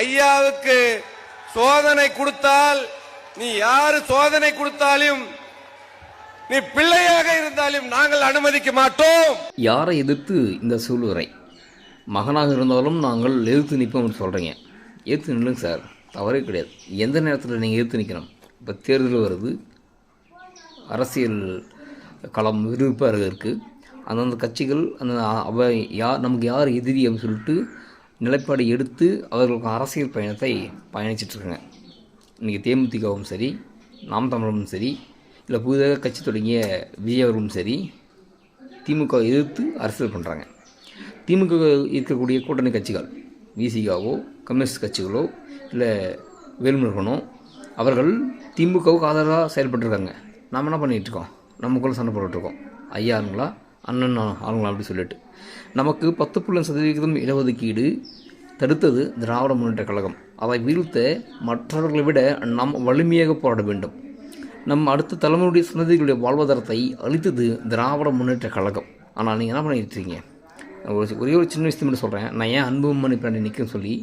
ஐயாவுக்கு சோதனை கொடுத்தால் நீ யாரு சோதனை கொடுத்தாலும் நீ பிள்ளையாக இருந்தாலும் நாங்கள் அனுமதிக்க மாட்டோம். யாரை எதிர்த்து இந்த சூளுரை? மகனாக இருந்தாலும் நாங்கள் எதிர்த்து நிற்போம்னு சொல்கிறீங்க எதிர்த்து நில்லுங்க சார். தவறே கிடையாது. எந்த நேரத்தில் நீங்கள் எதிர்த்து நிற்கணும் இப்போ தேர்தல் வருது. அரசியல் களம் விறுவிறுப்பாக இருக்குது அந்தந்த கட்சிகள் அந்த அவ யார் நமக்கு யார் எதிரி அப்படின்னு சொல்லிட்டு நிலைப்பாடு எடுத்து அவர்களுக்கு அரசியல் பயணத்தை பயணிச்சிட்ருக்காங்க. இன்றைக்கி தேமுதிகவும் சரி நாம் தமிழரும் சரி இல்லை புதிதாக கட்சி தொடங்கிய விஜய் அவர்களும் சரி திமுக எதிர்த்து அரசியல் பண்ணுறாங்க திமுக இருக்கக்கூடிய கூட்டணி கட்சிகள் விசிகாவோ கம்யூனிஸ்ட் கட்சிகளோ இல்லை வேல்முருகனோ அவர்கள் திமுகவுக்கு ஆதரவாக செயல்பட்டுருக்காங்க. நாம் என்ன பண்ணிகிட்ருக்கோம் நமக்குள்ளே சண்டை போட்டுட்ருக்கோம் ஐயா அண்ணன் ஆளுங்களா அப்படி சொல்லிட்டு. நமக்கு பத்து புள்ளி சதவீதம் இடஒதுக்கீடு தடுத்தது திராவிட முன்னேற்ற கழகம். அதை வீழ்த்த மற்றவர்களை விட நாம் வலிமையாக போராட வேண்டும். நம் அடுத்த தலைமுறையுடைய சந்ததிகளுடைய வாழ்வாதாரத்தை அளித்தது திராவிட முன்னேற்ற கழகம். ஆனால் நீங்கள் என்ன பண்ணிட்டு இருக்கீங்க ஒரு ஒரே ஒரு சின்ன விஷயம் மட்டும் சொல்கிறேன் நான் ஏன் அன்பு மணி பின்னாடி நிற்கன்னு சொல்லி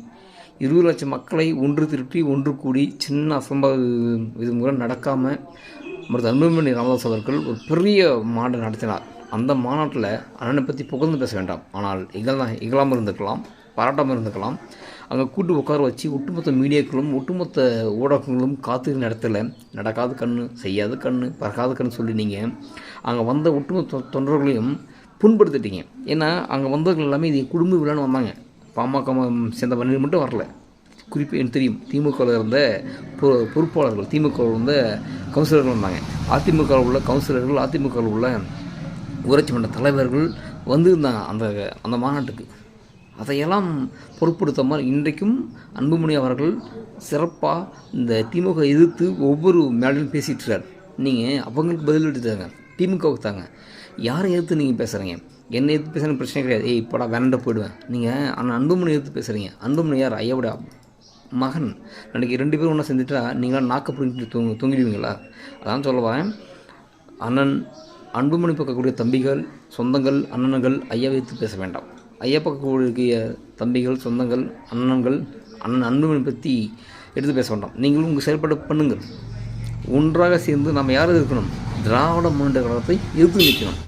இருபது லட்சம் மக்களை ஒன்று திருப்பி ஒன்று கூடி சின்ன அசம்பாத இது முறை நடக்காமல் மருத்துவ அன்புமணி ராமதாஸ் அவர்கள் ஒரு பெரிய மாடல் நடத்தினார். அந்த மாநாட்டில் அண்ணனை பற்றி புகழ்ந்து பேச வேண்டாம். ஆனால் இகழ்தான் இகழாமல் இருந்துக்கலாம் பாராட்டாமல் இருந்துக்கலாம். அங்கே கூட்டு உட்கார வச்சு ஒட்டுமொத்த மீடியாக்களும் ஒட்டுமொத்த ஊடகங்களும் காத்துக்கிற இடத்துல நடக்காத கண்ணு செய்யாத கண்ணு பறக்காத கண்ணு சொல்லி நீங்கள் அங்கே வந்த ஒட்டுமொத்த தொண்டர்களையும் புண்படுத்திட்டீங்க. ஏன்னா அங்கே வந்தவர்கள் எல்லாமே இது குடும்ப விழான்னு வந்தாங்க. பாமக சேர்ந்த வண்டியில் மட்டும் வரல. குறிப்பு எனக்கு தெரியும். திமுகவில் இருந்த பொ பொறுப்பாளர்கள் திமுகவில் இருந்த கவுன்சிலர்கள் வந்தாங்க. அதிமுகவில் உள்ள கவுன்சிலர்கள் அதிமுகவில் உள்ள ஊராட்சி மன்ற தலைவர்கள் வந்திருந்தாங்க அந்த அந்த மாநாட்டுக்கு. அதையெல்லாம் பொருட்படுத்தாமல் இன்றைக்கும் அன்புமணி அவர்கள் சிறப்பாக இந்த திமுக எதிர்த்து ஒவ்வொரு மேடையிலும் பேசிகிட்டு நீங்கள் அவங்களுக்கு பதில் எடுத்தாங்க திமுகவுக்கு தாங்க. யாரை எதிர்த்து நீங்கள் பேசுகிறீங்க என்னை எதிர்த்து பேசுகிற பிரச்சனை கிடையாது. ஏய் இப்போடா வேண்டாண்ட போயிடுவேன். நீங்கள் ஆனால் அன்புமணி எதிர்த்து பேசுகிறீங்க அன்புமணி யார்? ஐயாவோட மகன். நாளைக்கு ரெண்டு பேரும் ஒன்றா செஞ்சுட்டா நீங்களாம் நாக்கு பிடிக்கிட்டு தூங்கிடுவீங்களா? அதான் சொல்லுவேன் அண்ணன் அன்புமணி பக்கக்கூடிய தம்பிகள் சொந்தங்கள் அண்ணன்கள் ஐயா வைத்து பேச வேண்டாம். ஐயா பக்கக்கூடிய தம்பிகள் சொந்தங்கள் அண்ணன்கள் அண்ணன் அன்புமணி பற்றி எடுத்து பேச வேண்டாம். நீங்களும் உங்கள் செயல்பாடு பண்ணுங்கள். ஒன்றாக சேர்ந்து நம்ம யார் இருக்கணும் திராவிட முன்னேற்ற கழகத்தை எதிர்த்து நிற்கணும்.